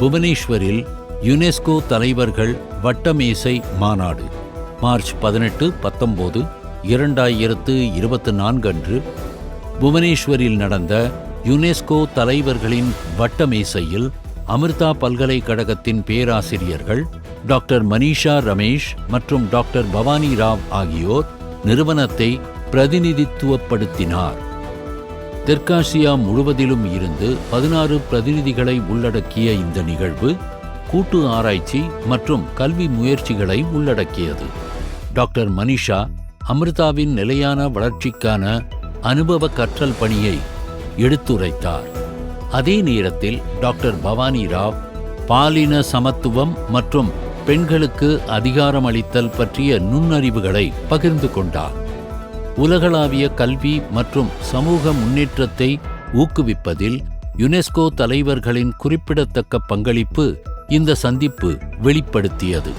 புவனேஸ்வரில் யுனெஸ்கோ தலைவர்கள் வட்டமேசை மாநாடு மார்ச் பதினெட்டு பத்தொம்போது இரண்டாயிரத்து இருபத்தி நான்கு அன்று புவனேஸ்வரில் நடந்த யுனெஸ்கோ தலைவர்களின் வட்டமேசையில் அமிர்தா பல்கலைக்கழகத்தின் பேராசிரியர்கள் டாக்டர் மனிஷா ரமேஷ் மற்றும் டாக்டர் பவானி ராவ் ஆகியோர் நிறுவனத்தை பிரதிநிதித்துவப்படுத்தினார். தெற்காசியா முழுவதிலும் இருந்து பதினாறு பிரதிநிதிகளை உள்ளடக்கிய இந்த நிகழ்வு கூட்டு ஆராய்ச்சி மற்றும் கல்வி முயற்சிகளை உள்ளடக்கியது. டாக்டர் மனிஷா அமிர்தாவின் நிலையான வளர்ச்சிக்கான அனுபவ கற்றல் பணியை எடுத்துரைத்தார். அதே நேரத்தில் டாக்டர் பவானி ராவ் பாலின சமத்துவம் மற்றும் பெண்களுக்கு அதிகாரமளித்தல் பற்றிய நுண்ணறிவுகளை பகிர்ந்து கொண்டார். உலகளாவிய கல்வி மற்றும் சமூக முன்னேற்றத்தை ஊக்குவிப்பதில் யுனெஸ்கோ தலைவர்களின் குறிப்பிடத்தக்க பங்களிப்பு இந்த சந்திப்பு வெளிப்படுத்தியது.